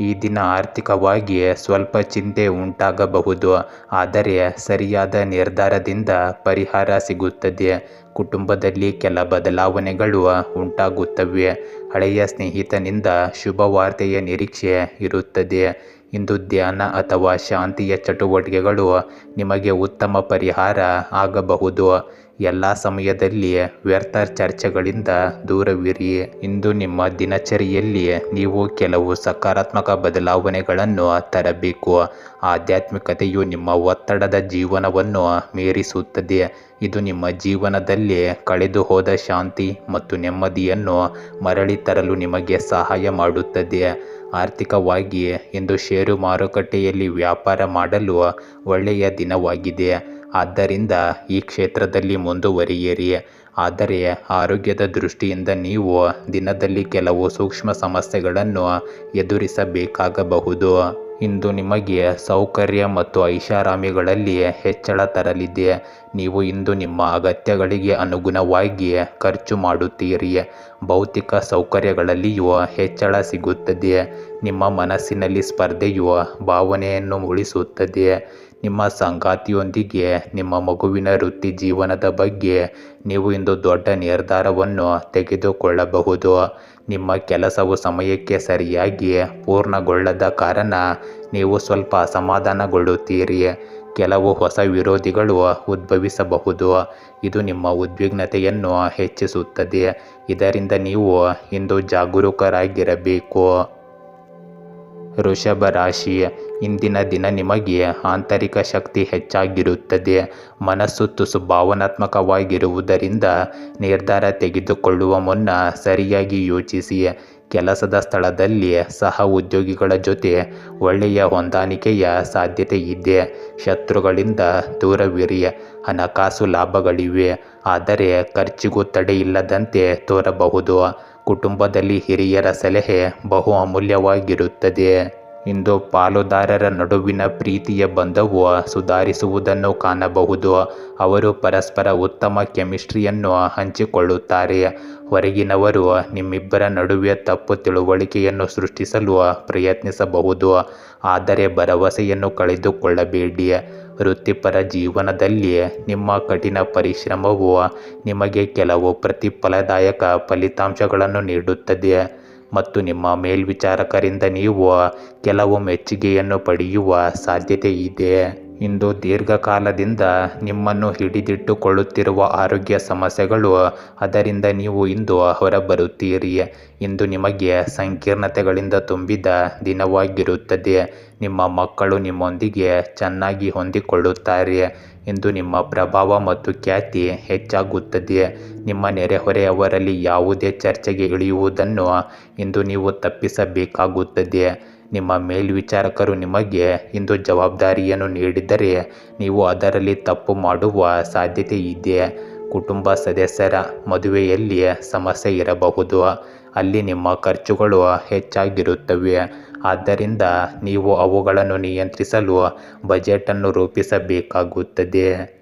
ಈ ದಿನ ಆರ್ಥಿಕವಾಗಿ ಸ್ವಲ್ಪ ಚಿಂತೆ ಉಂಟಾಗಬಹುದು. ಆದರೆ ಸರಿಯಾದ ನಿರ್ಧಾರದಿಂದ ಪರಿಹಾರ ಸಿಗುತ್ತದೆ. ಕುಟುಂಬದಲ್ಲಿ ಕೆಲ ಬದಲಾವಣೆಗಳು ಉಂಟಾಗುತ್ತವೆ. ಹಳೆಯ ಸ್ನೇಹಿತನಿಂದ ಶುಭವಾರ್ತೆಯ ನಿರೀಕ್ಷೆ ಇರುತ್ತದೆ. ಇಂದು ಧ್ಯಾನ ಅಥವಾ ಶಾಂತಿಯ ಚಟುವಟಿಕೆಗಳು ನಿಮಗೆ ಉತ್ತಮ ಪರಿಹಾರ ಆಗಬಹುದು. ಎಲ್ಲ ಸಮಯದಲ್ಲಿ ವ್ಯರ್ಥ ಚರ್ಚೆಗಳಿಂದ ದೂರವಿರಿ. ಇಂದು ನಿಮ್ಮ ದಿನಚರಿಯಲ್ಲಿ ನೀವು ಕೆಲವು ಸಕಾರಾತ್ಮಕ ಬದಲಾವಣೆಗಳನ್ನು ತರಬೇಕು. ಆಧ್ಯಾತ್ಮಿಕತೆಯು ನಿಮ್ಮ ಒತ್ತಡದ ಜೀವನವನ್ನು ಮೀರಿಸುತ್ತದೆ. ಇದು ನಿಮ್ಮ ಜೀವನದಲ್ಲಿ ಕಳೆದು ಹೋದ ಶಾಂತಿ ಮತ್ತು ನೆಮ್ಮದಿಯನ್ನು ಮರಳಿ ತರಲು ನಿಮಗೆ ಸಹಾಯ ಮಾಡುತ್ತದೆ. ಆರ್ಥಿಕವಾಗಿ ಇಂದು ಷೇರು ಮಾರುಕಟ್ಟೆಯಲ್ಲಿ ವ್ಯಾಪಾರ ಮಾಡಲು ಒಳ್ಳೆಯ ದಿನವಾಗಿದೆ. ಆದ್ದರಿಂದ ಈ ಕ್ಷೇತ್ರದಲ್ಲಿ ಮುಂದುವರಿಯಿರಿ. ಆದರೆ ಆರೋಗ್ಯದ ದೃಷ್ಟಿಯಿಂದ ನೀವು ದಿನದಲ್ಲಿ ಕೆಲವು ಸೂಕ್ಷ್ಮ ಸಮಸ್ಯೆಗಳನ್ನು ಎದುರಿಸಬೇಕಾಗಬಹುದು. ಇಂದು ನಿಮಗೆ ಸೌಕರ್ಯ ಮತ್ತು ಐಷಾರಾಮಿಗಳಲ್ಲಿ ಹೆಚ್ಚಳ ತರಲಿದೆ. ನೀವು ಇಂದು ನಿಮ್ಮ ಅಗತ್ಯಗಳಿಗೆ ಅನುಗುಣವಾಗಿ ಖರ್ಚು ಮಾಡುತ್ತೀರಿ. ಭೌತಿಕ ಸೌಕರ್ಯಗಳಲ್ಲಿಯೂ ಹೆಚ್ಚಳ ಸಿಗುತ್ತದೆ. ನಿಮ್ಮ ಮನಸ್ಸಿನಲ್ಲಿ ಸ್ಪರ್ಧೆಯು ಭಾವನೆಯನ್ನು ಉಳಿಸುತ್ತದೆ ನಿಮ್ಮ ಸಂಗಾತಿಯೊಂದಿಗೆ, ನಿಮ್ಮ ಮಗುವಿನ ವೃತ್ತಿ ಜೀವನದ ಬಗ್ಗೆ ನೀವು ಇಂದು ದೊಡ್ಡ ನಿರ್ಧಾರವನ್ನು ತೆಗೆದುಕೊಳ್ಳಬಹುದು. ನಿಮ್ಮ ಕೆಲಸವು ಸಮಯಕ್ಕೆ ಸರಿಯಾಗಿ ಪೂರ್ಣಗೊಳ್ಳದ ಕಾರಣ ನೀವು ಸ್ವಲ್ಪ ಅಸಮಾಧಾನಗೊಳ್ಳುತ್ತೀರಿ. ಕೆಲವು ಹೊಸ ವಿರೋಧಿಗಳು ಉದ್ಭವಿಸಬಹುದು. ಇದು ನಿಮ್ಮ ಉದ್ವಿಗ್ನತೆಯನ್ನು ಹೆಚ್ಚಿಸುತ್ತದೆ. ಇದರಿಂದ ನೀವು ಇಂದು ಜಾಗರೂಕರಾಗಿರಬೇಕು. ವೃಷಭ ರಾಶಿ ಇಂದಿನ ದಿನ ನಿಮಗೆ ಆಂತರಿಕ ಶಕ್ತಿ ಹೆಚ್ಚಾಗಿರುತ್ತದೆ. ಮನಸ್ಸು ತುಸು ಭಾವನಾತ್ಮಕವಾಗಿರುವುದರಿಂದ ನಿರ್ಧಾರ ತೆಗೆದುಕೊಳ್ಳುವ ಮುನ್ನ ಸರಿಯಾಗಿ ಯೋಚಿಸಿ ಕೆಲಸದ ಸ್ಥಳದಲ್ಲಿ ಸಹ ಉದ್ಯೋಗಿಗಳ ಜೊತೆ ಒಳ್ಳೆಯ ಹೊಂದಾಣಿಕೆಯ ಸಾಧ್ಯತೆ ಇದೆ. ಶತ್ರುಗಳಿಂದ ದೂರವಿರಿ ಹಣಕಾಸು ಲಾಭಗಳಿವೆ, ಆದರೆ ಖರ್ಚಿಗೂ ತಡೆಯಿಲ್ಲದಂತೆ ತೋರಬಹುದು. ಕುಟುಂಬದಲ್ಲಿ ಹಿರಿಯರ ಸಲಹೆ ಬಹು ಅಮೂಲ್ಯವಾಗಿರುತ್ತದೆ. ಇಂದು ಪಾಲುದಾರರ ನಡುವಿನ ಪ್ರೀತಿಯ ಬಂಧವು ಸುಧಾರಿಸುವುದನ್ನು ಕಾಣಬಹುದು. ಅವರು ಪರಸ್ಪರ ಉತ್ತಮ ಕೆಮಿಸ್ಟ್ರಿಯನ್ನು ಹಂಚಿಕೊಳ್ಳುತ್ತಾರೆ. ಹೊರಗಿನವರು ನಿಮ್ಮಿಬ್ಬರ ನಡುವೆ ತಪ್ಪು ತಿಳುವಳಿಕೆಯನ್ನು ಸೃಷ್ಟಿಸಲು ಪ್ರಯತ್ನಿಸಬಹುದು. ಆದರೆ ಭರವಸೆಯನ್ನು ಕಳೆದುಕೊಳ್ಳಬೇಡಿ ವೃತ್ತಿಪರ ಜೀವನದಲ್ಲಿ ನಿಮ್ಮ ಕಠಿಣ ಪರಿಶ್ರಮವು ನಿಮಗೆ ಕೆಲವು ಪ್ರತಿಫಲದಾಯಕ ಫಲಿತಾಂಶಗಳನ್ನು ನೀಡುತ್ತದೆ ಮತ್ತು ನಿಮ್ಮ ಮೇಲ್ವಿಚಾರಕರಿಂದ ನೀವು ಕೆಲವು ಮೆಚ್ಚುಗೆಯನ್ನು ಪಡೆಯುವ ಸಾಧ್ಯತೆ ಇದೆ ದೀರ್ಘಕಾಲದಿಂದ ನಿಮ್ಮನ್ನು ಹಿಡಿದಿಟ್ಟುಕೊಳ್ಳುತ್ತಿರುವ ಆರೋಗ್ಯ ಸಮಸ್ಯೆಗಳು, ಅದರಿಂದ ನೀವು ಇಂದು ಹೊರಬರುತ್ತೀರಿ. ಇಂದು ನಿಮಗೆ ಸಂಕೀರ್ಣತೆಗಳಿಂದ ತುಂಬಿದ ದಿನವಾಗಿರುತ್ತದೆ. ನಿಮ್ಮ ಮಕ್ಕಳು ನಿಮ್ಮೊಂದಿಗೆ ಚೆನ್ನಾಗಿ ಹೊಂದಿಕೊಳ್ಳುತ್ತಾರೆ. ಇಂದು ನಿಮ್ಮ ಪ್ರಭಾವ ಮತ್ತು ಖ್ಯಾತಿ ಹೆಚ್ಚಾಗುತ್ತದೆ. ನಿಮ್ಮ ನೆರೆಹೊರೆಯವರಲ್ಲಿ ಯಾವುದೇ ಚರ್ಚೆಗೆ ಇಳಿಯುವುದನ್ನು ಇಂದು ನೀವು ತಪ್ಪಿಸಬೇಕಾಗುತ್ತದೆ. ನಿಮ್ಮ ಮೇಲ್ವಿಚಾರಕರು ನಿಮಗೆ ಇಂದು ಜವಾಬ್ದಾರಿಯನ್ನು ನೀಡಿದರೆ ನೀವು ಅದರಲ್ಲಿ ತಪ್ಪು ಮಾಡುವ ಸಾಧ್ಯತೆ ಇದೆ. ಕುಟುಂಬ ಸದಸ್ಯರ ಮದುವೆಯಲ್ಲಿ ಸಮಸ್ಯೆ ಇರಬಹುದು. ಅಲ್ಲಿ ನಿಮ್ಮ ಖರ್ಚುಗಳು ಹೆಚ್ಚಾಗಿರುತ್ತವೆ. ಆದ್ದರಿಂದ ನೀವು ಅವುಗಳನ್ನು ನಿಯಂತ್ರಿಸಲು ಬಜೆಟನ್ನು ರೂಪಿಸಬೇಕಾಗುತ್ತದೆ.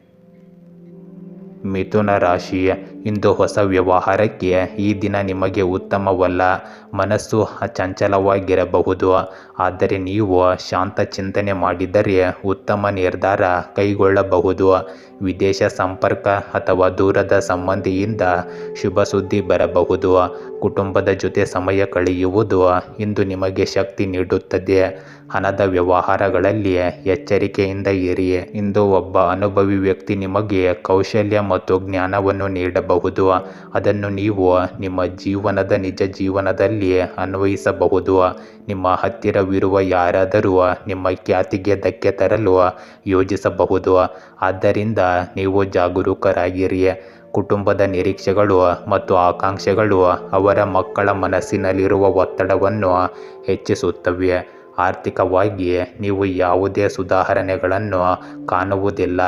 ಮಿಥುನ ರಾಶಿ ಇಂದು ಹೊಸ ವ್ಯವಹಾರಕ್ಕೆ ಈ ದಿನ ನಿಮಗೆ ಉತ್ತಮವಲ್ಲ. ಮನಸ್ಸು ಚಂಚಲವಾಗಿರಬಹುದು. ಆದರೆ ನೀವು ಶಾಂತ ಚಿಂತನೆ ಮಾಡಿದರೆ ಉತ್ತಮ ನಿರ್ಧಾರ ಕೈಗೊಳ್ಳಬಹುದು. ವಿದೇಶ ಸಂಪರ್ಕ ಅಥವಾ ದೂರದ ಸಂಬಂಧಿಯಿಂದ ಶುಭ ಸುದ್ದಿ ಬರಬಹುದು. ಕುಟುಂಬದ ಜೊತೆ ಸಮಯ ಕಳೆಯುವುದು ಇಂದು ನಿಮಗೆ ಶಕ್ತಿ ನೀಡುತ್ತದೆ. ಹಣದ ವ್ಯವಹಾರಗಳಲ್ಲಿ ಎಚ್ಚರಿಕೆಯಿಂದ ಇರಿ. ಇಂದು ಒಬ್ಬ ಅನುಭವಿ ವ್ಯಕ್ತಿ ನಿಮಗೆ ಕೌಶಲ್ಯ ಮತ್ತು ಜ್ಞಾನವನ್ನು ನೀಡಬಹುದು. ಅದನ್ನು ನೀವು ನಿಮ್ಮ ಜೀವನದ ನಿಜ ಜೀವನದಲ್ಲಿ ಅನ್ವಯಿಸಬಹುದು. ನಿಮ್ಮ ಹತ್ತಿರವಿರುವ ಯಾರಾದರೂ ನಿಮ್ಮ ಖ್ಯಾತಿಗೆ ಧಕ್ಕೆ ತರಲು ಯೋಜಿಸಬಹುದು. ಆದ್ದರಿಂದ ನೀವು ಜಾಗರೂಕರಾಗಿರಿ. ಕುಟುಂಬದ ನಿರೀಕ್ಷೆಗಳು ಮತ್ತು ಆಕಾಂಕ್ಷೆಗಳು ಅವರ ಮಕ್ಕಳ ಮನಸ್ಸಿನಲ್ಲಿರುವ ಒತ್ತಡವನ್ನು ಹೆಚ್ಚಿಸುತ್ತವೆ. ಆರ್ಥಿಕವಾಗಿ ನೀವು ಯಾವುದೇ ಸುಧಾರಣೆಗಳನ್ನು ಕಾಣುವುದಿಲ್ಲ.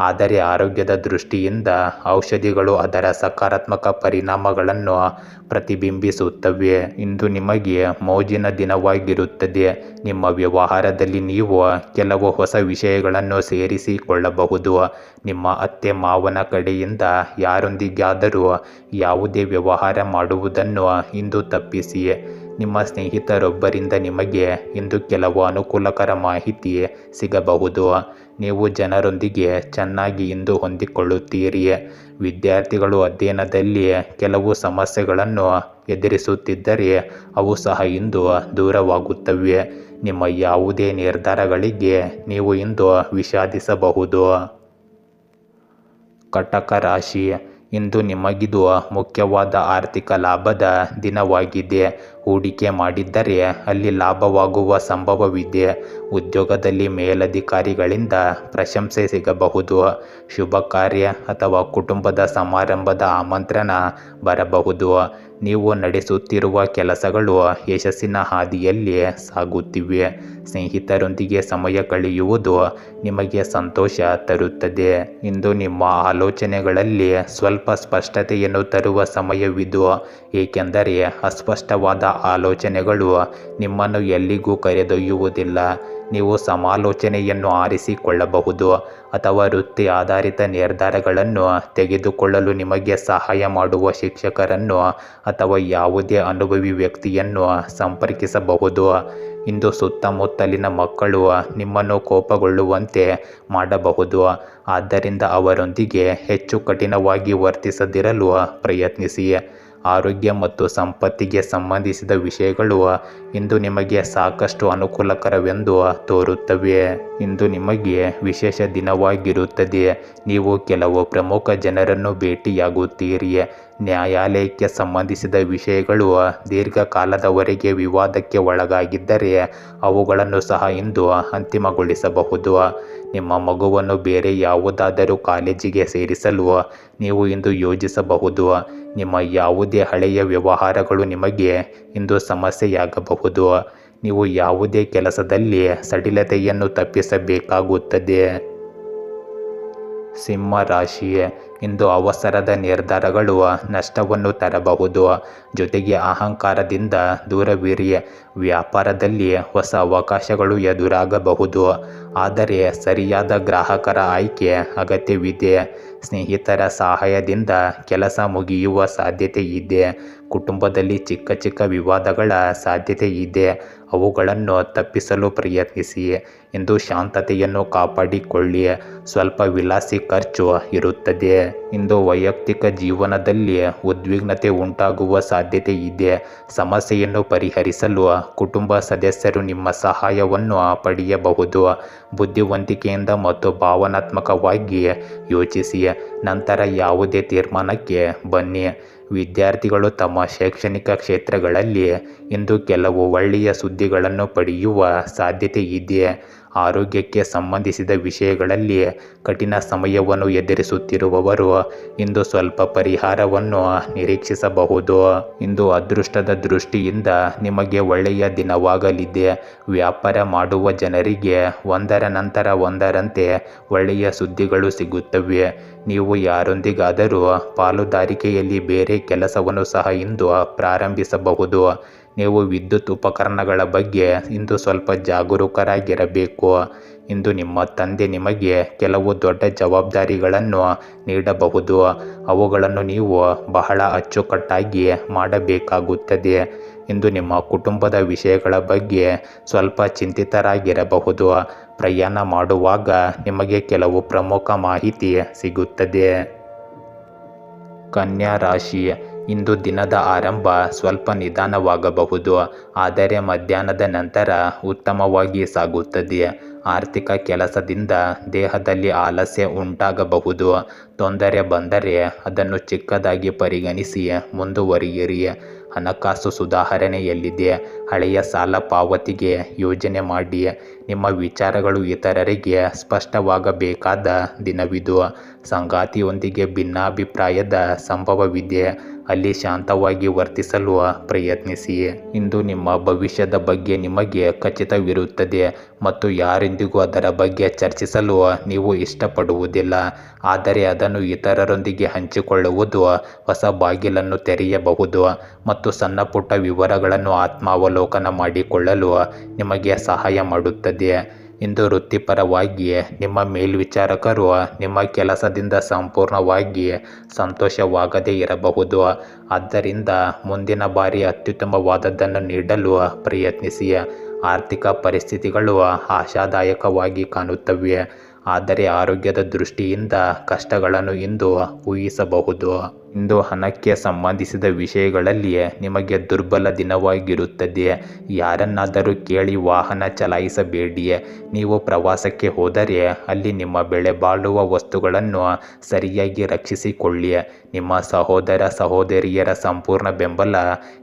ಆದರೆ ಆರೋಗ್ಯದ ದೃಷ್ಟಿಯಿಂದ ಔಷಧಿಗಳು ಅದರ ಸಕಾರಾತ್ಮಕ ಪರಿಣಾಮಗಳನ್ನು ಪ್ರತಿಬಿಂಬಿಸುತ್ತವೆ. ಇಂದು ನಿಮಗೆ ಮೋಜಿನ ದಿನವಾಗಿರುತ್ತದೆ. ನಿಮ್ಮ ವ್ಯವಹಾರದಲ್ಲಿ ನೀವು ಕೆಲವು ಹೊಸ ವಿಷಯಗಳನ್ನು ಸೇರಿಸಿಕೊಳ್ಳಬಹುದು. ನಿಮ್ಮ ಅತ್ತೆ ಮಾವನ ಕಡೆಯಿಂದ ಯಾರೊಂದಿಗಾದರೂ ಯಾವುದೇ ವ್ಯವಹಾರ ಮಾಡುವುದನ್ನು ಇಂದು ತಪ್ಪಿಸಿ. ನಿಮ್ಮ ಸ್ನೇಹಿತರೊಬ್ಬರಿಂದ ನಿಮಗೆ ಇಂದು ಕೆಲವು ಅನುಕೂಲಕರ ಮಾಹಿತಿ ಸಿಗಬಹುದು. ನೀವು ಜನರೊಂದಿಗೆ ಚೆನ್ನಾಗಿ ಇಂದು ಹೊಂದಿಕೊಳ್ಳುತ್ತೀರಿ. ವಿದ್ಯಾರ್ಥಿಗಳು ಅಧ್ಯಯನದಲ್ಲಿ ಕೆಲವು ಸಮಸ್ಯೆಗಳನ್ನು ಎದುರಿಸುತ್ತಿದ್ದರೆ ಅವು ಸಹ ಇಂದು ದೂರವಾಗುತ್ತವೆ. ನಿಮ್ಮ ಯಾವುದೇ ನಿರ್ಧಾರಗಳಿಗೆ ನೀವು ಇಂದು ವಿಷಾದಿಸಬಹುದು. ಕಟಕ ರಾಶಿ, ಇಂದು ನಿಮಗಿದು ಮುಖ್ಯವಾದ ಆರ್ಥಿಕ ಲಾಭದ ದಿನವಾಗಿದೆ. ಹೂಡಿಕೆ ಮಾಡಿದ್ದರೆ ಅಲ್ಲಿ ಲಾಭವಾಗುವ ಸಂಭವವಿದೆ. ಉದ್ಯೋಗದಲ್ಲಿ ಮೇಲಧಿಕಾರಿಗಳಿಂದ ಪ್ರಶಂಸೆ ಸಿಗಬಹುದು. ಶುಭ ಕಾರ್ಯ ಅಥವಾ ಕುಟುಂಬದ ಸಮಾರಂಭದ ಆಮಂತ್ರಣ ಬರಬಹುದು. ನೀವು ನಡೆಸುತ್ತಿರುವ ಕೆಲಸಗಳು ಯಶಸ್ಸಿನ ಹಾದಿಯಲ್ಲಿ ಸಾಗುತ್ತಿವೆ. ಸ್ನೇಹಿತರೊಂದಿಗೆ ಸಮಯ ಕಳೆಯುವುದು ನಿಮಗೆ ಸಂತೋಷ ತರುತ್ತದೆ. ಇಂದು ನಿಮ್ಮ ಆಲೋಚನೆಗಳಲ್ಲಿ ಸ್ವಲ್ಪ ಸ್ಪಷ್ಟತೆಯನ್ನು ತರುವ ಸಮಯವಿದು, ಏಕೆಂದರೆ ಅಸ್ಪಷ್ಟವಾದ ಆಲೋಚನೆಗಳು ನಿಮ್ಮನ್ನು ಎಲ್ಲಿಗೂ ಕರೆದೊಯ್ಯುವುದಿಲ್ಲ. ನೀವು ಸಮಾಲೋಚನೆಯನ್ನು ಆರಿಸಿಕೊಳ್ಳಬಹುದು, ಅಥವಾ ವೃತ್ತಿ ಆಧಾರಿತ ನಿರ್ಧಾರಗಳನ್ನು ತೆಗೆದುಕೊಳ್ಳಲು ನಿಮಗೆ ಸಹಾಯ ಮಾಡುವ ಶಿಕ್ಷಕರನ್ನು ಅಥವಾ ಯಾವುದೇ ಅನುಭವಿ ವ್ಯಕ್ತಿಯನ್ನು ಸಂಪರ್ಕಿಸಬಹುದು. ಇಂದು ಸುತ್ತಮುತ್ತಲಿನ ಮಕ್ಕಳು ನಿಮ್ಮನ್ನು ಕೋಪಗೊಳ್ಳುವಂತೆ ಮಾಡಬಹುದು, ಆದ್ದರಿಂದ ಅವರೊಂದಿಗೆ ಹೆಚ್ಚು ಕಠಿಣವಾಗಿ ವರ್ತಿಸದಿರಲು ಪ್ರಯತ್ನಿಸಿ. ಆರೋಗ್ಯ ಮತ್ತು ಸಂಪತ್ತಿಗೆ ಸಂಬಂಧಿಸಿದ ವಿಷಯಗಳು ಇಂದು ನಿಮಗೆ ಸಾಕಷ್ಟು ಅನುಕೂಲಕರವೆಂದು ತೋರುತ್ತವೆ. ಇಂದು ನಿಮಗೆ ವಿಶೇಷ ದಿನವಾಗಿರುತ್ತದೆ. ನೀವು ಕೆಲವು ಪ್ರಮುಖ ಜನರನ್ನು ಭೇಟಿಯಾಗುತ್ತೀರಿ. ನ್ಯಾಯಾಲಯಕ್ಕೆ ಸಂಬಂಧಿಸಿದ ವಿಷಯಗಳು ದೀರ್ಘಕಾಲದವರೆಗೆ ವಿವಾದಕ್ಕೆ ಒಳಗಾಗಿದ್ದರೆ ಅವುಗಳನ್ನು ಸಹ ಇಂದು ಅಂತಿಮಗೊಳಿಸಬಹುದು. ನಿಮ್ಮ ಮಗುವನ್ನು ಬೇರೆ ಯಾವುದಾದರೂ ಕಾಲೇಜಿಗೆ ಸೇರಿಸಲು ನೀವು ಇಂದು ಯೋಜಿಸಬಹುದು. ನಿಮ್ಮ ಯಾವುದೇ ಹಳೆಯ ವ್ಯವಹಾರಗಳು ನಿಮಗೆ ಇಂದು ಸಮಸ್ಯೆಯಾಗಬಹುದು. ನೀವು ಯಾವುದೇ ಕೆಲಸದಲ್ಲಿ ಸಡಿಲತೆಯನ್ನು ತಪ್ಪಿಸಬೇಕಾಗುತ್ತದೆ. ಸಿಂಹ ರಾಶಿ ಇಂದು ಅವಸರದ ನಿರ್ಧಾರಗಳು ನಷ್ಟವನ್ನು ತರಬಹುದು. ಜೊತೆಗೆ ಅಹಂಕಾರದಿಂದ ದೂರವಿರಿ. ವ್ಯಾಪಾರದಲ್ಲಿ ಹೊಸ ಅವಕಾಶಗಳು ಎದುರಾಗಬಹುದು. ಆದರೆ ಸರಿಯಾದ ಗ್ರಾಹಕರ ಆಯ್ಕೆ ಅಗತ್ಯವಿದೆ. ಸ್ನೇಹಿತರ ಸಹಾಯದಿಂದ ಕೆಲಸ ಮುಗಿಯುವ ಸಾಧ್ಯತೆ ಇದೆ. ಕುಟುಂಬದಲ್ಲಿ ಚಿಕ್ಕ ಚಿಕ್ಕ ವಿವಾದಗಳ ಸಾಧ್ಯತೆ ಇದೆ. ಅವುಗಳನ್ನು ತಪ್ಪಿಸಲು ಪ್ರಯತ್ನಿಸಿ ಎಂದು ಶಾಂತತೆಯನ್ನು ಕಾಪಾಡಿಕೊಳ್ಳಿ. ಸ್ವಲ್ಪ ವಿಲಾಸಿ ಖರ್ಚು ಇರುತ್ತದೆ. ಇಂದು ವೈಯಕ್ತಿಕ ಜೀವನದಲ್ಲಿ ಉದ್ವಿಗ್ನತೆ ಉಂಟಾಗುವ ಸಾಧ್ಯತೆ ಇದೆ. ಸಮಸ್ಯೆಯನ್ನು ಪರಿಹರಿಸಲು ಕುಟುಂಬ ಸದಸ್ಯರು ನಿಮ್ಮ ಸಹಾಯವನ್ನು ಪಡೆಯಬಹುದು. ಬುದ್ಧಿವಂತಿಕೆಯಿಂದ ಮತ್ತು ಭಾವನಾತ್ಮಕವಾಗಿ ಯೋಚಿಸಿ. ನಂತರ ಯಾವುದೇ ತೀರ್ಮಾನಕ್ಕೆ ಬನ್ನಿ. ವಿದ್ಯಾರ್ಥಿಗಳು ತಮ್ಮ ಶೈಕ್ಷಣಿಕ ಕ್ಷೇತ್ರಗಳಲ್ಲಿ ಇಂದು ಕೆಲವು ಒಳ್ಳೆಯ ಸುದ್ದಿಗಳನ್ನು ಪಡೆಯುವ ಸಾಧ್ಯತೆ ಇದೆ. ಆರೋಗ್ಯಕ್ಕೆ ಸಂಬಂಧಿಸಿದ ವಿಷಯಗಳಲ್ಲಿ ಕಠಿಣ ಸಮಯವನ್ನು ಎದುರಿಸುತ್ತಿರುವವರು ಇಂದು ಸ್ವಲ್ಪ ಪರಿಹಾರವನ್ನು ನಿರೀಕ್ಷಿಸಬಹುದು. ಇಂದು ಅದೃಷ್ಟದ ದೃಷ್ಟಿಯಿಂದ ನಿಮಗೆ ಒಳ್ಳೆಯ ದಿನವಾಗಲಿದೆ. ವ್ಯಾಪಾರ ಮಾಡುವ ಜನರಿಗೆ ಒಂದರ ನಂತರ ಒಂದರಂತೆ ಒಳ್ಳೆಯ ಸುದ್ದಿಗಳು ಸಿಗುತ್ತವೆ. ನೀವು ಯಾರೊಂದಿಗಾದರೂ ಪಾಲುದಾರಿಕೆಯಲ್ಲಿ ಬೇರೆ ಕೆಲಸವನ್ನು ಸಹ ಇಂದು ಪ್ರಾರಂಭಿಸಬಹುದು. ನೀವು ವಿದ್ಯುತ್ ಉಪಕರಣಗಳ ಬಗ್ಗೆ ಇಂದು ಸ್ವಲ್ಪ ಜಾಗರೂಕರಾಗಿರಬೇಕು. ಇಂದು ನಿಮ್ಮ ತಂದೆ ನಿಮಗೆ ಕೆಲವು ದೊಡ್ಡ ಜವಾಬ್ದಾರಿಗಳನ್ನು ನೀಡಬಹುದು. ಅವುಗಳನ್ನು ನೀವು ಬಹಳ ಅಚ್ಚುಕಟ್ಟಾಗಿ ಮಾಡಬೇಕಾಗುತ್ತದೆ. ಇಂದು ನಿಮ್ಮ ಕುಟುಂಬದ ವಿಷಯಗಳ ಬಗ್ಗೆ ಸ್ವಲ್ಪ ಚಿಂತಿತರಾಗಿರಬಹುದು. ಪ್ರಯಾಣ ಮಾಡುವಾಗ ನಿಮಗೆ ಕೆಲವು ಪ್ರಮುಖ ಮಾಹಿತಿ ಸಿಗುತ್ತದೆ. ಕನ್ಯಾ ರಾಶಿ. ಇಂದು ದಿನದ ಆರಂಭ ಸ್ವಲ್ಪ ನಿಧಾನವಾಗಬಹುದು, ಆದರೆ ಮಧ್ಯಾಹ್ನದ ನಂತರ ಉತ್ತಮವಾಗಿ ಸಾಗುತ್ತದೆ. ಆರ್ಥಿಕ ಕೆಲಸದಿಂದ ದೇಹದಲ್ಲಿ ಆಲಸ್ಯ ಉಂಟಾಗಬಹುದು. ತೊಂದರೆ ಬಂದರೆ ಅದನ್ನು ಚಿಕ್ಕದಾಗಿ ಪರಿಗಣಿಸಿ ಮುಂದುವರಿಯಿರಿ. ಹಣಕಾಸು ಸುಧಾರಣೆಯಲ್ಲಿದೆ. ಹಳೆಯ ಸಾಲ ಪಾವತಿಗೆ ಯೋಜನೆ ಮಾಡಿ ನಿಮ್ಮ ವಿಚಾರಗಳು ಇತರರಿಗೆ ಸ್ಪಷ್ಟವಾಗಬೇಕಾದ ದಿನವಿದು. ಸಂಗಾತಿಯೊಂದಿಗೆ ಭಿನ್ನಾಭಿಪ್ರಾಯದ ಸಂಭವವಿದೆ. ಅಲ್ಲಿ ಶಾಂತವಾಗಿ ವರ್ತಿಸಲು ಪ್ರಯತ್ನಿಸಿ. ಇಂದು ನಿಮ್ಮ ಭವಿಷ್ಯದ ಬಗ್ಗೆ ನಿಮಗೆ ಖಚಿತವಿರುತ್ತದೆ ಮತ್ತು ಯಾರೊಂದಿಗೂ ಅದರ ಬಗ್ಗೆ ಚರ್ಚಿಸಲು ನೀವು ಇಷ್ಟಪಡುವುದಿಲ್ಲ. ಆದರೆ ಅದನ್ನು ಇತರರೊಂದಿಗೆ ಹಂಚಿಕೊಳ್ಳುವುದು ಹೊಸ ಬಾಗಿಲನ್ನು ತೆರೆಯಬಹುದು ಮತ್ತು ಸಣ್ಣ ಪುಟ್ಟ ವಿವರಗಳನ್ನು ಆತ್ಮಾವಲೋಕನ ಮಾಡಿಕೊಳ್ಳಲು ನಿಮಗೆ ಸಹಾಯ ಮಾಡುತ್ತದೆ. ಇಂದು ವೃತ್ತಿಪರವಾಗಿ ನಿಮ್ಮ ಮೇಲ್ವಿಚಾರಕರು ನಿಮ್ಮ ಕೆಲಸದಿಂದ ಸಂಪೂರ್ಣವಾಗಿ ಸಂತೋಷವಾಗದೇ ಇರಬಹುದು. ಆದ್ದರಿಂದ ಮುಂದಿನ ಬಾರಿ ಅತ್ಯುತ್ತಮವಾದದ್ದನ್ನು ನೀಡಲು ಪ್ರಯತ್ನಿಸಿ ಆರ್ಥಿಕ ಪರಿಸ್ಥಿತಿಗಳು ಆಶಾದಾಯಕವಾಗಿ ಕಾಣುತ್ತವೆ. ಆದರೆ ಆರೋಗ್ಯದ ದೃಷ್ಟಿಯಿಂದ ಕಷ್ಟಗಳನ್ನು ಇಂದು ಊಹಿಸಬಹುದು. ಇಂದು ಹಣಕ್ಕೆ ಸಂಬಂಧಿಸಿದ ವಿಷಯಗಳಲ್ಲಿ ನಿಮಗೆ ದುರ್ಬಲ ದಿನವಾಗಿರುತ್ತದೆ. ಯಾರನ್ನಾದರೂ ಕೇಳಿ ವಾಹನ ಚಲಾಯಿಸಬೇಡಿ ನೀವು ಪ್ರವಾಸಕ್ಕೆ ಹೋದರೆ ಅಲ್ಲಿ ನಿಮ್ಮ ಬೆಳೆ ಬಾಳುವ ವಸ್ತುಗಳನ್ನು ಸರಿಯಾಗಿ ರಕ್ಷಿಸಿಕೊಳ್ಳಿ ನಿಮ್ಮ ಸಹೋದರ ಸಹೋದರಿಯರ ಸಂಪೂರ್ಣ ಬೆಂಬಲ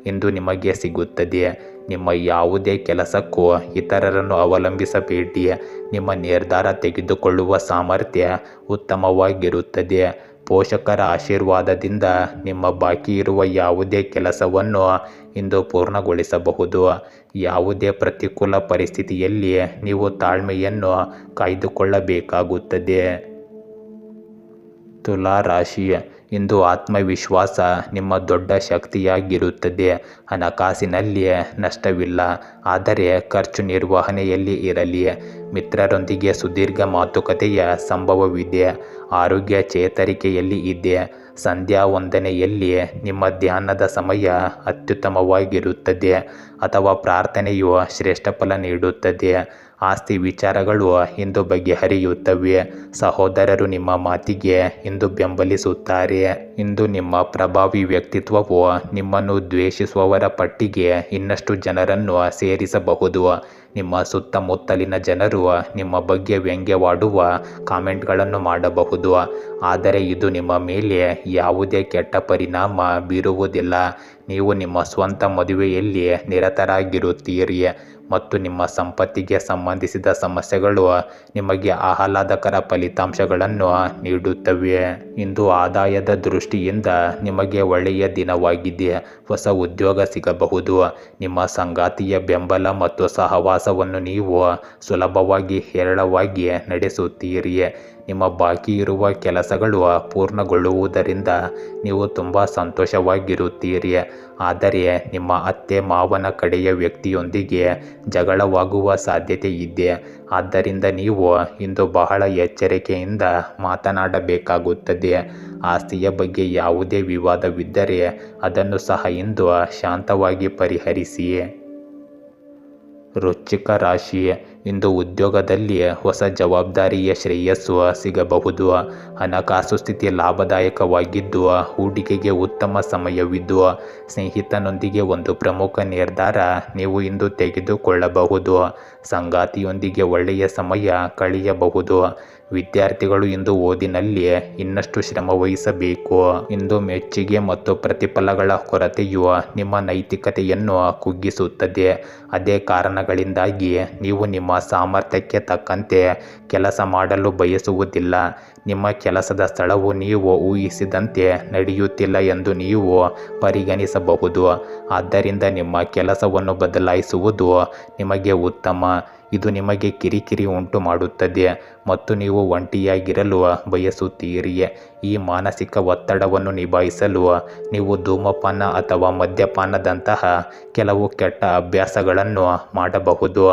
ಇಂದು ನಿಮಗೆ ಸಿಗುತ್ತದೆ ನಿಮ್ಮ ಯಾವುದೇ ಕೆಲಸಕ್ಕೂ ಇತರರನ್ನು ಅವಲಂಬಿಸಬೇಡಿ ನಿಮ್ಮ ನಿರ್ಧಾರ ತೆಗೆದುಕೊಳ್ಳುವ ಸಾಮರ್ಥ್ಯ ಉತ್ತಮವಾಗಿರುತ್ತದೆ. ಪೋಷಕರ ಆಶೀರ್ವಾದದಿಂದ ನಿಮ್ಮ ಬಾಕಿ ಇರುವ ಯಾವುದೇ ಕೆಲಸವನ್ನು ಇಂದು ಪೂರ್ಣಗೊಳಿಸಬಹುದು. ಯಾವುದೇ ಪ್ರತಿಕೂಲ ಪರಿಸ್ಥಿತಿಯಲ್ಲಿ ನೀವು ತಾಳ್ಮೆಯನ್ನು ಕಾಯ್ದುಕೊಳ್ಳಬೇಕಾಗುತ್ತದೆ. ತುಲಾ ರಾಶಿ ಇಂದು ಆತ್ಮವಿಶ್ವಾಸ ನಿಮ್ಮ ದೊಡ್ಡ ಶಕ್ತಿಯಾಗಿರುತ್ತದೆ. ಹಣಕಾಸಿನಲ್ಲಿ ನಷ್ಟವಿಲ್ಲ, ಆದರೆ ಖರ್ಚು ನಿರ್ವಹಣೆಯಲ್ಲಿ ಇರಲಿ. ಮಿತ್ರರೊಂದಿಗೆ ಸುದೀರ್ಘ ಮಾತುಕತೆಯ ಸಂಭವವಿದೆ, ಆರೋಗ್ಯ ಚೇತರಿಕೆಯಲ್ಲಿ ಇದೆ. ಸಂಧ್ಯಾ ವಂದನೆಯಲ್ಲಿ ನಿಮ್ಮ ಧ್ಯಾನದ ಸಮಯ ಅತ್ಯುತ್ತಮವಾಗಿರುತ್ತದೆ ಅಥವಾ ಪ್ರಾರ್ಥನೆಯು ಶ್ರೇಷ್ಠ ಫಲ ನೀಡುತ್ತದೆ. ಆಸ್ತಿ ವಿಚಾರಗಳು ಇಂದು ಬಗೆಹರಿಯುತ್ತವೆ ಸಹೋದರರು ನಿಮ್ಮ ಮಾತಿಗೆ ಇಂದು ಬೆಂಬಲಿಸುತ್ತಾರೆ. ಇಂದು ನಿಮ್ಮ ಪ್ರಭಾವಿ ವ್ಯಕ್ತಿತ್ವವು ನಿಮ್ಮನ್ನು ದ್ವೇಷಿಸುವವರ ಪಟ್ಟಿಗೆ ಇನ್ನಷ್ಟು ಜನರನ್ನು ಸೇರಿಸಬಹುದು. ನಿಮ್ಮ ಸುತ್ತಮುತ್ತಲಿನ ಜನರು ನಿಮ್ಮ ಬಗ್ಗೆ ವ್ಯಂಗ್ಯವಾಡುವ ಕಾಮೆಂಟ್ಗಳನ್ನು ಮಾಡಬಹುದು. ಆದರೆ ಇದು ನಿಮ್ಮ ಮೇಲೆ ಯಾವುದೇ ಕೆಟ್ಟ ಪರಿಣಾಮ ಬೀರುವುದಿಲ್ಲ. ನೀವು ನಿಮ್ಮ ಸ್ವಂತ ಮದುವೆಯಲ್ಲಿ ನಿರತರಾಗಿರುತ್ತೀರಿ ಮತ್ತು ನಿಮ್ಮ ಸಂಪತ್ತಿಗೆ ಸಂಬಂಧಿಸಿದ ಸಮಸ್ಯೆಗಳು ನಿಮಗೆ ಆಹ್ಲಾದಕರ ಫಲಿತಾಂಶಗಳನ್ನು ನೀಡುತ್ತವೆ. ಇಂದು ಆದಾಯದ ದೃಷ್ಟಿಯಿಂದ ನಿಮಗೆ ಒಳ್ಳೆಯ ದಿನವಾಗಿದೆ. ಹೊಸ ಉದ್ಯೋಗ ಸಿಗಬಹುದು. ನಿಮ್ಮ ಸಂಗಾತಿಯ ಬೆಂಬಲ ಮತ್ತು ಸಹವಾಸವನ್ನು ನೀವು ಸುಲಭವಾಗಿ ಹೇರಳವಾಗಿ ನಡೆಸುತ್ತೀರಿ. ನಿಮ್ಮ ಬಾಕಿ ಇರುವ ಕೆಲಸಗಳು ಪೂರ್ಣಗೊಳ್ಳುವುದರಿಂದ ನೀವು ತುಂಬ ಸಂತೋಷವಾಗಿರುತ್ತೀರಿ. ಆದರೆ ನಿಮ್ಮ ಅತ್ತೆ ಮಾವನ ಕಡೆಯ ವ್ಯಕ್ತಿಯೊಂದಿಗೆ ಜಗಳವಾಗುವ ಸಾಧ್ಯತೆ ಇದೆ. ಆದ್ದರಿಂದ ನೀವು ಇಂದು ಬಹಳ ಎಚ್ಚರಿಕೆಯಿಂದ ಮಾತನಾಡಬೇಕಾಗುತ್ತದೆ. ಆಸ್ತಿಯ ಬಗ್ಗೆ ಯಾವುದೇ ವಿವಾದವಿದ್ದರೆ ಅದನ್ನು ಸಹ ಇಂದು ಶಾಂತವಾಗಿ ಪರಿಹರಿಸಿ. ರುಚಿಕ ರಾಶಿ ಇಂದು ಉದ್ಯೋಗದಲ್ಲಿ ಹೊಸ ಜವಾಬ್ದಾರಿಯ ಶ್ರೇಯಸ್ಸು ಸಿಗಬಹುದು ಹಣಕಾಸು ಸ್ಥಿತಿ ಲಾಭದಾಯಕವಾಗಿದ್ದು ಹೂಡಿಕೆಗೆ ಉತ್ತಮ ಸಮಯವಿದ್ದು ಸ್ನೇಹಿತನೊಂದಿಗೆ ಒಂದು ಪ್ರಮುಖ ನಿರ್ಧಾರ ನೀವು ಇಂದು ತೆಗೆದುಕೊಳ್ಳಬಹುದು ಸಂಗಾತಿಯೊಂದಿಗೆ ಒಳ್ಳೆಯ ಸಮಯ ಕಳೆಯಬಹುದು ವಿದ್ಯಾರ್ಥಿಗಳು ಇಂದು ಓದಿನಲ್ಲಿ ಇನ್ನಷ್ಟು ಶ್ರಮ ವಹಿಸಬೇಕು. ಇಂದು ಮೆಚ್ಚುಗೆ ಮತ್ತು ಪ್ರತಿಫಲಗಳ ಕೊರತೆಯು ನಿಮ್ಮ ನೈತಿಕತೆಯನ್ನು ಕುಗ್ಗಿಸುತ್ತದೆ. ಅದೇ ಕಾರಣಗಳಿಂದಾಗಿ ನೀವು ನಿಮ್ಮ ಸಾಮರ್ಥ್ಯಕ್ಕೆ ತಕ್ಕಂತೆ ಕೆಲಸ ಮಾಡಲು ಬಯಸುವುದಿಲ್ಲ. ನಿಮ್ಮ ಕೆಲಸದ ಸ್ಥಳವು ನೀವು ಊಹಿಸಿದಂತೆ ನಡೆಯುತ್ತಿಲ್ಲ ಎಂದು ನೀವು ಪರಿಗಣಿಸಬಹುದು. ಆದ್ದರಿಂದ ನಿಮ್ಮ ಕೆಲಸವನ್ನು ಬದಲಾಯಿಸುವುದು ನಿಮಗೆ ಉತ್ತಮ. ಇದು ನಿಮಗೆ ಕಿರಿಕಿರಿ ಉಂಟು ಮಾಡುತ್ತದೆ ಮತ್ತು ನೀವು ಒಂಟಿಯಾಗಿರಲು ಬಯಸುತ್ತೀರಿ ಈ ಮಾನಸಿಕ ಒತ್ತಡವನ್ನು ನಿಭಾಯಿಸಲು ನೀವು ಧೂಮಪಾನ ಅಥವಾ ಮದ್ಯಪಾನದಂತಹ ಕೆಲವು ಕೆಟ್ಟ ಅಭ್ಯಾಸಗಳನ್ನು ಮಾಡಬಹುದು.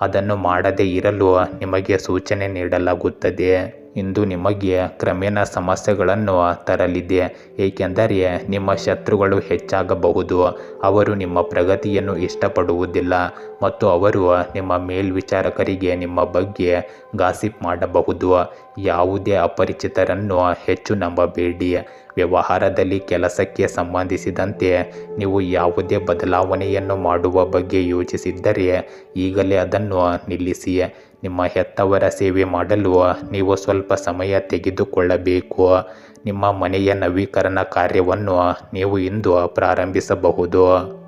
ಅದನ್ನು ಮಾಡದೇ ಇರಲು ನಿಮಗೆ ಸೂಚನೆ ನೀಡಲಾಗುತ್ತದೆ ಇಂದು ನಿಮಗೆ ಕ್ರಮೇಣ ಸಮಸ್ಯೆಗಳನ್ನು ತರಲಿದೆ, ಏಕೆಂದರೆ ನಿಮ್ಮ ಶತ್ರುಗಳು ಹೆಚ್ಚಾಗಬಹುದು. ಅವರು ನಿಮ್ಮ ಪ್ರಗತಿಯನ್ನು ಇಷ್ಟಪಡುವುದಿಲ್ಲ ಮತ್ತು ಅವರು ನಿಮ್ಮ ಮೇಲ್ವಿಚಾರಕರಿಗೆ ನಿಮ್ಮ ಬಗ್ಗೆ ಗಾಸಿಪ್ ಮಾಡಬಹುದು. ಯಾವುದೇ ಅಪರಿಚಿತರನ್ನು ಹೆಚ್ಚು ನಂಬಬೇಡಿ. ವ್ಯವಹಾರದಲ್ಲಿ ಕೆಲಸಕ್ಕೆ ಸಂಬಂಧಿಸಿದಂತೆ ನೀವು ಯಾವುದೇ ಬದಲಾವಣೆಯನ್ನು ಮಾಡುವ ಬಗ್ಗೆ ಯೋಚಿಸಿದ್ದರೆ ಈಗಲೇ ಅದನ್ನು ನಿಲ್ಲಿಸಿ. ನಿಮ್ಮ ಹೆತ್ತವರ ಸೇವೆ ಮಾಡಲು ನೀವು ಸ್ವಲ್ಪ ಸಮಯ ತೆಗೆದುಕೊಳ್ಳಬೇಕು. ನಿಮ್ಮ ಮನೆಯ ನವೀಕರಣ ಕಾರ್ಯವನ್ನು ನೀವು ಇಂದು ಪ್ರಾರಂಭಿಸಬಹುದು.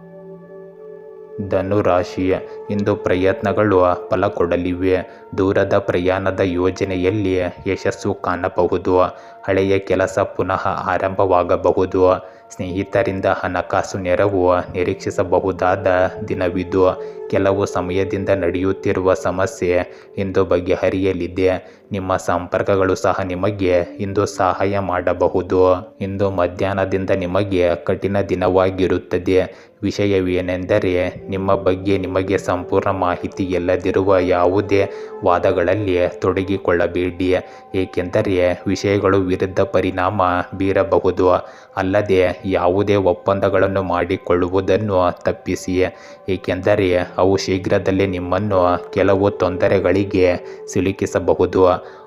ಧನುರಾಶಿ, ಇಂದು ಪ್ರಯತ್ನಗಳು ಫಲ ಕೊಡಲಿವೆ ದೂರದ ಪ್ರಯಾಣದ ಯೋಜನೆಯಲ್ಲಿ ಯಶಸ್ಸು ಕಾಣಬಹುದು. ಹಳೆಯ ಕೆಲಸ ಪುನಃ ಆರಂಭವಾಗಬಹುದು. ಸ್ನೇಹಿತರಿಂದ ಹಣಕಾಸು ನೆರವು ನಿರೀಕ್ಷಿಸಬಹುದಾದ ದಿನವಿದು. ಕೆಲವು ಸಮಯದಿಂದ ನಡೆಯುತ್ತಿರುವ ಸಮಸ್ಯೆ ಇಂದು ಬಗೆಹರಿಯಲಿದೆ. ನಿಮ್ಮ ಸಂಪರ್ಕಗಳು ಸಹ ನಿಮಗೆ ಇಂದು ಸಹಾಯ ಮಾಡಬಹುದು. ಇಂದು ಮಧ್ಯಾಹ್ನದಿಂದ ನಿಮಗೆ ಕಠಿಣ ದಿನವಾಗಿರುತ್ತದೆ. ವಿಷಯವೇನೆಂದರೆ, ನಿಮ್ಮ ಬಗ್ಗೆ ನಿಮಗೆ ಸಂಪೂರ್ಣ ಮಾಹಿತಿ ಇಲ್ಲದಿರುವ ಯಾವುದೇ ವಾದಗಳಲ್ಲಿ ತೊಡಗಿಕೊಳ್ಳಬೇಡಿ. ಏಕೆಂದರೆ, ವಿಷಯಗಳು ವಿರುದ್ಧ ಪರಿಣಾಮ ಬೀರಬಹುದು. ಅಲ್ಲದೆ, ಯಾವುದೇ ಒಪ್ಪಂದಗಳನ್ನು ಮಾಡಿಕೊಳ್ಳುವುದನ್ನು ತಪ್ಪಿಸಿ. ಏಕೆಂದರೆ ಅವು ಶೀಘ್ರದಲ್ಲೇ ನಿಮ್ಮನ್ನು ಕೆಲವು ತೊಂದರೆಗಳಿಗೆ ಸಿಲುಕಿಸಬಹುದು.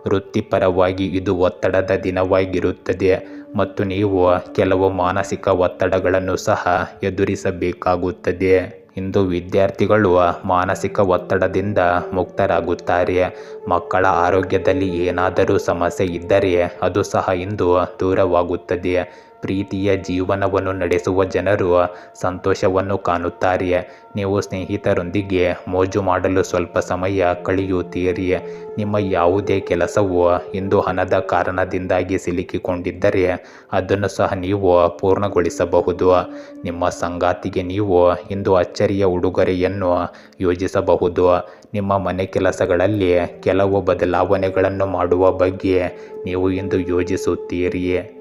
ವೃತ್ತಿಪರವಾಗಿ ಇದು ಒತ್ತಡದ ದಿನವಾಗಿರುತ್ತದೆ ಮತ್ತು ನೀವು ಕೆಲವು ಮಾನಸಿಕ ಒತ್ತಡಗಳನ್ನು ಸಹ ಎದುರಿಸಬೇಕಾಗುತ್ತದೆ. ಇಂದು ವಿದ್ಯಾರ್ಥಿಗಳು ಮಾನಸಿಕ ಒತ್ತಡದಿಂದ ಮುಕ್ತರಾಗುತ್ತಾರೆ. ಮಕ್ಕಳ ಆರೋಗ್ಯದಲ್ಲಿ ಏನಾದರೂ ಸಮಸ್ಯೆ ಇದ್ದರೆ ಅದು ಸಹ ಇಂದು ದೂರವಾಗುತ್ತದೆ. ಪ್ರೀತಿಯ ಜೀವನವನ್ನು ನಡೆಸುವ ಜನರು ಸಂತೋಷವನ್ನು ಕಾಣುತ್ತಾರೆ ನೀವು ಸ್ನೇಹಿತರೊಂದಿಗೆ ಮೋಜು ಮಾಡಲು ಸ್ವಲ್ಪ ಸಮಯ ಕಳೆಯುತ್ತೀರಿ. ನಿಮ್ಮ ಯಾವುದೇ ಕೆಲಸವು ಇಂದು ಹಣದ ಕಾರಣದಿಂದಾಗಿ ಸಿಲುಕಿಕೊಂಡಿದ್ದರೆ ಅದನ್ನು ಸಹ ನೀವು ಪೂರ್ಣಗೊಳಿಸಬಹುದು. ನಿಮ್ಮ ಸಂಗಾತಿಗೆ ನೀವು ಇಂದು ಅಚ್ಚರಿಯ ಉಡುಗೊರೆಯನ್ನು ಯೋಜಿಸಬಹುದು. ನಿಮ್ಮ ಮನೆ ಕೆಲಸಗಳಲ್ಲಿ ಕೆಲವು ಬದಲಾವಣೆಗಳನ್ನು ಮಾಡುವ ಬಗ್ಗೆ ನೀವು ಇಂದು ಯೋಜಿಸುತ್ತೀರಿ.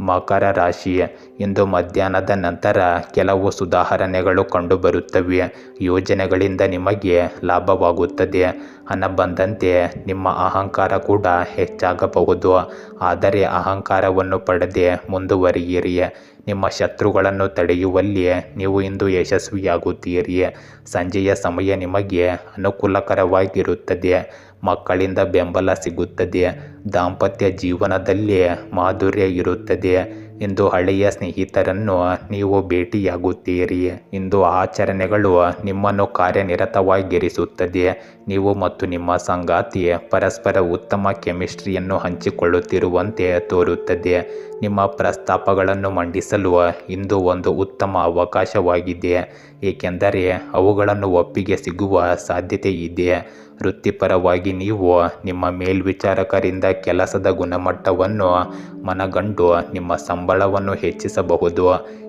ಮಕರ ರಾಶಿ ಇಂದು ಮಧ್ಯಾಹ್ನದ ನಂತರ ಕೆಲವು ಸುಧಾರಣೆಗಳು ಕಂಡುಬರುತ್ತವೆ. ಯೋಜನೆಗಳಿಂದ ನಿಮಗೆ ಲಾಭವಾಗುತ್ತದೆ. ಹಣ ಬಂದಂತೆ ನಿಮ್ಮ ಅಹಂಕಾರ ಕೂಡ ಹೆಚ್ಚಾಗಬಹುದು. ಆದರೆ ಅಹಂಕಾರವನ್ನು ಪಡೆದೇ ಮುಂದುವರಿಯಿರಿ. ನಿಮ್ಮ ಶತ್ರುಗಳನ್ನು ತಡೆಯುವಲ್ಲಿ ನೀವು ಇಂದು ಯಶಸ್ವಿಯಾಗುತ್ತೀರಿ. ಸಂಜೆಯ ಸಮಯ ನಿಮಗೆ ಅನುಕೂಲಕರವಾಗಿರುತ್ತದೆ. ಮಕ್ಕಳಿಂದ ಬೆಂಬಲ ಸಿಗುತ್ತದೆ. ದಾಂಪತ್ಯ ಜೀವನದಲ್ಲಿ ಮಾಧುರ್ಯ ಇರುತ್ತದೆ. ಇಂದು ಹಳೆಯ ಸ್ನೇಹಿತರನ್ನು ನೀವು ಭೇಟಿಯಾಗುತ್ತೀರಿ. ಇಂದು ಆಚರಣೆಗಳು ನಿಮ್ಮನ್ನು ಕಾರ್ಯನಿರತವಾಗಿರಿಸುತ್ತದೆ. ನೀವು ಮತ್ತು ನಿಮ್ಮ ಸಂಗಾತಿ ಪರಸ್ಪರ ಉತ್ತಮ ಕೆಮಿಸ್ಟ್ರಿಯನ್ನು ಹಂಚಿಕೊಳ್ಳುತ್ತಿರುವಂತೆ ತೋರುತ್ತದೆ. ನಿಮ್ಮ ಪ್ರಸ್ತಾಪಗಳನ್ನು ಮಂಡಿಸಲು ಇಂದು ಒಂದು ಉತ್ತಮ ಅವಕಾಶವಾಗಿದೆ. ಏಕೆಂದರೆ ಅವುಗಳನ್ನು ಒಪ್ಪಿಗೆ ಸಿಗುವ ಸಾಧ್ಯತೆ ಇದೆ ವೃತ್ತಿಪರವಾಗಿ ನೀವು ನಿಮ್ಮ ಮೇಲ್ವಿಚಾರಕರಿಂದ ಕೆಲಸದ ಗುಣಮಟ್ಟವನ್ನು ಮನಗಂಡು ನಿಮ್ಮ ಸಂಬಳವನ್ನು ಹೆಚ್ಚಿಸಬಹುದು.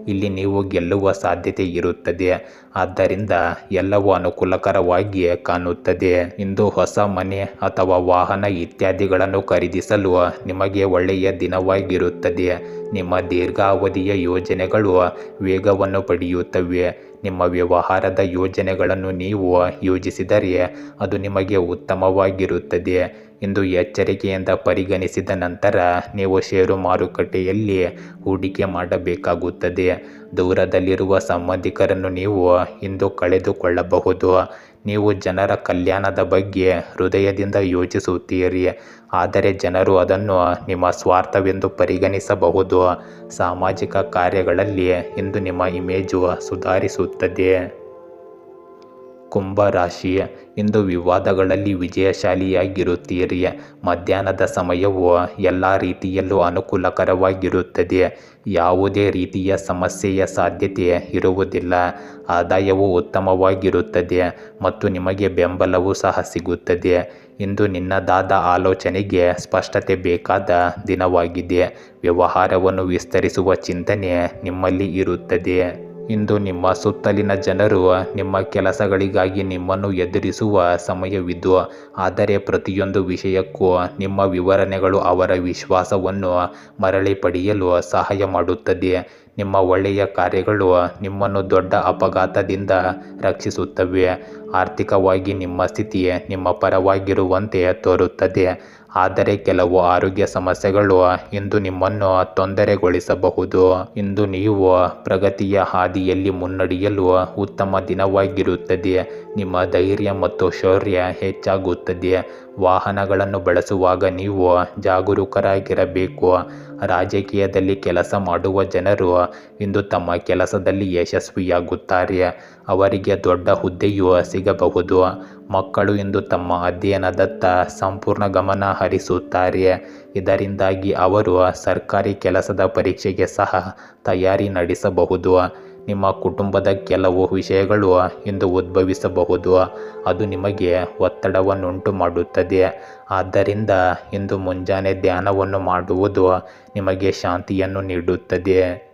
ಇಲ್ಲಿ ನೀವು ಗೆಲ್ಲುವ ಸಾಧ್ಯತೆ ಇರುತ್ತದೆ. ಆದ್ದರಿಂದ ಎಲ್ಲವೂ ಅನುಕೂಲಕರವಾಗಿ ಕಾಣುತ್ತದೆ. ಇಂದು ಹೊಸ ಮನೆ ಅಥವಾ ವಾಹನ ಇತ್ಯಾದಿಗಳನ್ನು ಖರೀದಿಸಲು ನಿಮಗೆ ಒಳ್ಳೆಯ ದಿನವಾಗಿರುತ್ತದೆ. ನಿಮ್ಮ ದೀರ್ಘಾವಧಿಯ ಯೋಜನೆಗಳು ವೇಗವನ್ನು ಪಡೆಯುತ್ತವೆ. ನಿಮ್ಮ ವ್ಯವಹಾರದ ಯೋಜನೆಗಳನ್ನು ನೀವು ಯೋಜಿಸಿದರೆ ಅದು ನಿಮಗೆ ಉತ್ತಮವಾಗಿರುತ್ತದೆ. ಇಂದು ಎಚ್ಚರಿಕೆಯಿಂದ ಪರಿಗಣಿಸಿದ ನಂತರ, ನೀವು ಷೇರು ಮಾರುಕಟ್ಟೆಯಲ್ಲಿ ಹೂಡಿಕೆ ಮಾಡಬೇಕಾಗುತ್ತದೆ. ದೂರದಲ್ಲಿರುವ ಸಂಬಂಧಿಕರನ್ನು ನೀವು ಇಂದು ಕಳೆದುಕೊಳ್ಳಬಹುದು. ನೀವು ಜನರ ಕಲ್ಯಾಣದ ಬಗ್ಗೆ ಹೃದಯದಿಂದ ಯೋಚಿಸುತ್ತೀರಿ. ಆದರೆ ಜನರು ಅದನ್ನು ನಿಮ್ಮ ಸ್ವಾರ್ಥವೆಂದು ಪರಿಗಣಿಸಬಹುದು. ಸಾಮಾಜಿಕ ಕಾರ್ಯಗಳಲ್ಲಿ ಇಂದು ನಿಮ್ಮ ಇಮೇಜು ಸುಧಾರಿಸುತ್ತದೆ. ಕುಂಭರಾಶಿ ಇಂದು ವಿವಾದಗಳಲ್ಲಿ ವಿಜಯಶಾಲಿಯಾಗಿರುತ್ತೀರಿ. ಮಧ್ಯಾಹ್ನದ ಸಮಯವು ಎಲ್ಲ ರೀತಿಯಲ್ಲೂ ಅನುಕೂಲಕರವಾಗಿರುತ್ತದೆ. ಯಾವುದೇ ರೀತಿಯ ಸಮಸ್ಯೆಯ ಸಾಧ್ಯತೆ ಇರುವುದಿಲ್ಲ. ಆದಾಯವು ಉತ್ತಮವಾಗಿರುತ್ತದೆ ಮತ್ತು ನಿಮಗೆ ಬೆಂಬಲವೂ ಸಹ ಸಿಗುತ್ತದೆ. ಇಂದು ನಿನ್ನದಾದ ಆಲೋಚನೆಗೆ ಸ್ಪಷ್ಟತೆ ಬೇಕಾದ ದಿನವಾಗಿದೆ. ವ್ಯವಹಾರವನ್ನು ವಿಸ್ತರಿಸುವ ಚಿಂತನೆ ನಿಮ್ಮಲ್ಲಿ ಇರುತ್ತದೆ. ಇಂದು ನಿಮ್ಮ ಸುತ್ತಲಿನ ಜನರು ನಿಮ್ಮ ಕೆಲಸಗಳಿಗಾಗಿ ನಿಮ್ಮನ್ನು ಎದುರಿಸುವ ಸಮಯವಿದ್ದು, ಆದರೆ ಪ್ರತಿಯೊಂದು ವಿಷಯಕ್ಕೂ ನಿಮ್ಮ ವಿವರಣೆಗಳು ಅವರ ವಿಶ್ವಾಸವನ್ನು ಮರಳಿ ಪಡೆಯಲು ಸಹಾಯ ಮಾಡುತ್ತದೆ. ನಿಮ್ಮ ಒಳ್ಳೆಯ ಕಾರ್ಯಗಳು ನಿಮ್ಮನ್ನು ದೊಡ್ಡ ಅಪಘಾತದಿಂದ ರಕ್ಷಿಸುತ್ತವೆ. ಆರ್ಥಿಕವಾಗಿ ನಿಮ್ಮ ಸ್ಥಿತಿ ನಿಮ್ಮ ಪರವಾಗಿರುವಂತೆ ತೋರುತ್ತದೆ. ಆದರೆ ಕೆಲವು ಆರೋಗ್ಯ ಸಮಸ್ಯೆಗಳು ಇಂದು ನಿಮ್ಮನ್ನು ತೊಂದರೆಗೊಳಿಸಬಹುದು. ಇಂದು ನೀವು ಪ್ರಗತಿಯ ಹಾದಿಯಲ್ಲಿ ಮುನ್ನಡೆಯಲು ಉತ್ತಮ ದಿನವಾಗಿರುತ್ತದೆ. ನಿಮ್ಮ ಧೈರ್ಯ ಮತ್ತು ಶೌರ್ಯ ಹೆಚ್ಚಾಗುತ್ತದೆ. ವಾಹನಗಳನ್ನು ಬಳಸುವಾಗ ನೀವು ಜಾಗರೂಕರಾಗಿರಬೇಕು. ರಾಜಕೀಯದಲ್ಲಿ ಕೆಲಸ ಮಾಡುವ ಜನರು ಇಂದು ತಮ್ಮ ಕೆಲಸದಲ್ಲಿ ಯಶಸ್ವಿಯಾಗುತ್ತಾರೆ. ಅವರಿಗೆ ದೊಡ್ಡ ಹುದ್ದೆಯು ಸಿಗಬಹುದು. ಮಕ್ಕಳು ಇಂದು ತಮ್ಮ ಅಧ್ಯಯನದತ್ತ ಸಂಪೂರ್ಣ ಗಮನ ಹರಿಸುತ್ತಾರೆ. ಇದರಿಂದಾಗಿ ಅವರು ಸರ್ಕಾರಿ ಕೆಲಸದ ಪರೀಕ್ಷೆಗೆ ಸಹ ತಯಾರಿ ನಡೆಸಬಹುದು. ನಿಮ್ಮ ಕುಟುಂಬದ ಕೆಲವು ವಿಷಯಗಳು ಎಂದು ಉದ್ಭವಿಸಬಹುದು. ಅದು ನಿಮಗೆ ಒತ್ತಡವನ್ನುಂಟು ಮಾಡುತ್ತದೆ ಆದ್ದರಿಂದ ಇಂದು ಮುಂಜಾನೆ ಧ್ಯಾನವನ್ನು ಮಾಡುವುದು ನಿಮಗೆ ಶಾಂತಿಯನ್ನು ನೀಡುತ್ತದೆ.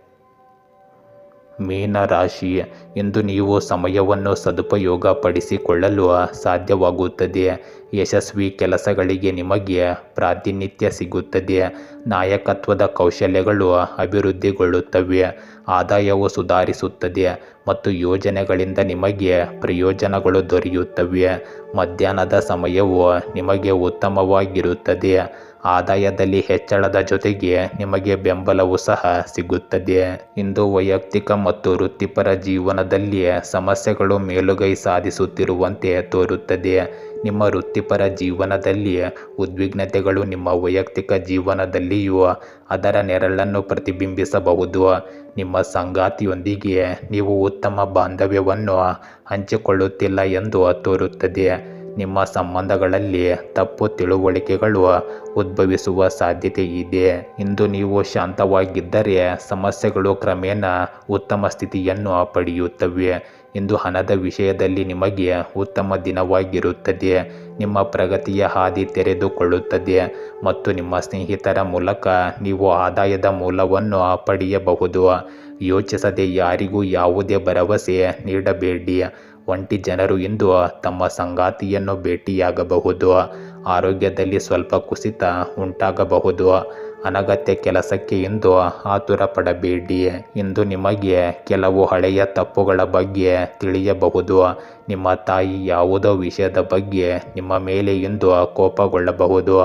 ಮೀನ ರಾಶಿ ಇಂದು ನೀವು ಸಮಯವನ್ನು ಸದುಪಯೋಗಪಡಿಸಿಕೊಳ್ಳಲು ಸಾಧ್ಯವಾಗುತ್ತದೆ. ಯಶಸ್ವಿ ಕೆಲಸಗಳಿಗೆ ನಿಮಗೆ ಪ್ರಾತಿನಿಧ್ಯ ಸಿಗುತ್ತದೆ. ನಾಯಕತ್ವದ ಕೌಶಲ್ಯಗಳು ಅಭಿವೃದ್ಧಿಗೊಳ್ಳುತ್ತವೆ. ಆದಾಯವು ಸುಧಾರಿಸುತ್ತದೆ ಮತ್ತು ಯೋಜನೆಗಳಿಂದ ನಿಮಗೆ ಪ್ರಯೋಜನಗಳು ದೊರೆಯುತ್ತವೆ. ಮಧ್ಯಾಹ್ನದ ಸಮಯವು ನಿಮಗೆ ಉತ್ತಮವಾಗಿರುತ್ತದೆ. ಆದಾಯದಲ್ಲಿ ಹೆಚ್ಚಳದ ಜೊತೆಗೆ ನಿಮಗೆ ಬೆಂಬಲವೂ ಸಹ ಸಿಗುತ್ತದೆ. ಇಂದು ವೈಯಕ್ತಿಕ ಮತ್ತು ವೃತ್ತಿಪರ ಜೀವನದಲ್ಲಿ ಸಮಸ್ಯೆಗಳು ಮೇಲುಗೈ ಸಾಧಿಸುತ್ತಿರುವಂತೆ ತೋರುತ್ತದೆ. ನಿಮ್ಮ ವೃತ್ತಿಪರ ಜೀವನದಲ್ಲಿ ಉದ್ವಿಗ್ನತೆಗಳು ನಿಮ್ಮ ವೈಯಕ್ತಿಕ ಜೀವನದಲ್ಲಿಯೂ ಅದರ ನೆರಳನ್ನು ಪ್ರತಿಬಿಂಬಿಸಬಹುದು. ನಿಮ್ಮ ಸಂಗಾತಿಯೊಂದಿಗೆ ನೀವು ಉತ್ತಮ ಬಾಂಧವ್ಯವನ್ನು ಹಂಚಿಕೊಳ್ಳುತ್ತಿಲ್ಲ ಎಂದು ತೋರುತ್ತದೆ. ನಿಮ್ಮ ಸಂಬಂಧಗಳಲ್ಲಿ ತಪ್ಪು ತಿಳುವಳಿಕೆಗಳು ಉದ್ಭವಿಸುವ ಸಾಧ್ಯತೆ ಇದೆ. ಇಂದು ನೀವು ಶಾಂತವಾಗಿದ್ದರೆ ಸಮಸ್ಯೆಗಳು ಕ್ರಮೇಣ ಉತ್ತಮ ಸ್ಥಿತಿಯನ್ನು ಪಡೆಯುತ್ತವೆ. ಇಂದು ಹಣದ ವಿಷಯದಲ್ಲಿ ನಿಮಗೆ ಉತ್ತಮ ದಿನವಾಗಿರುತ್ತದೆ. ನಿಮ್ಮ ಪ್ರಗತಿಯ ಹಾದಿ ತೆರೆದುಕೊಳ್ಳುತ್ತದೆ ಮತ್ತು ನಿಮ್ಮ ಸ್ನೇಹಿತರ ಮೂಲಕ ನೀವು ಆದಾಯದ ಮೂಲವನ್ನು ಪಡೆಯಬಹುದು. ಯೋಚಿಸದೆ ಯಾರಿಗೂ ಯಾವುದೇ ಭರವಸೆ ನೀಡಬೇಡಿ. ಒಂಟಿ ಜನರು ಇಂದು ತಮ್ಮ ಸಂಗಾತಿಯನ್ನು ಭೇಟಿಯಾಗಬಹುದು. ಆರೋಗ್ಯದಲ್ಲಿ ಸ್ವಲ್ಪ ಕುಸಿತ ಉಂಟಾಗಬಹುದು. ಅನಗತ್ಯ ಕೆಲಸಕ್ಕೆ ಇಂದು ಆತುರ ಪಡಬೇಡಿ ಇಂದು ನಿಮಗೆ ಕೆಲವು ಹಳೆಯ ತಪ್ಪುಗಳ ಬಗ್ಗೆ ತಿಳಿಯಬಹುದು. ನಿಮ್ಮ ತಾಯಿ ಯಾವುದೋ ವಿಷಯದ ಬಗ್ಗೆ ನಿಮ್ಮ ಮೇಲೆ ಇಂದು ಕೋಪಗೊಳ್ಳಬಹುದು.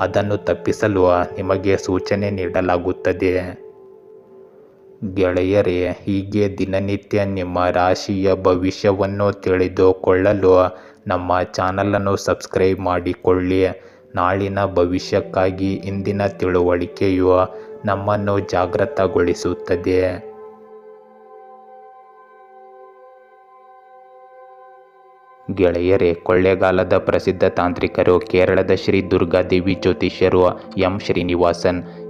ಅದನ್ನು ತಪ್ಪಿಸಲು ನಿಮಗೆ ಸೂಚನೆ ನೀಡಲಾಗುತ್ತದೆ. ಗೆಳೆಯರೇ, ಹೀಗೆ ದಿನನಿತ್ಯ ನಿಮ್ಮ ರಾಶಿಯ ಭವಿಷ್ಯವನ್ನು ತಿಳಿದುಕೊಳ್ಳಲು ನಮ್ಮ ಚಾನಲನ್ನು ಸಬ್ಸ್ಕ್ರೈಬ್ ಮಾಡಿಕೊಳ್ಳಿ. ನಾಳಿನ ಭವಿಷ್ಯಕ್ಕಾಗಿ ಇಂದಿನ ತಿಳುವಳಿಕೆಯು ನಮ್ಮನ್ನು ಜಾಗೃತಗೊಳಿಸುತ್ತದೆ. ಗೆಳೆಯರೇ, ಕೊಳ್ಳೇಗಾಲದ ಪ್ರಸಿದ್ಧ ತಾಂತ್ರಿಕರು ಕೇರಳದ ಶ್ರೀ ದುರ್ಗಾದೇವಿ ಜ್ಯೋತಿಷ್ಯರು ಎಂ ಶ್ರೀನಿವಾಸನ್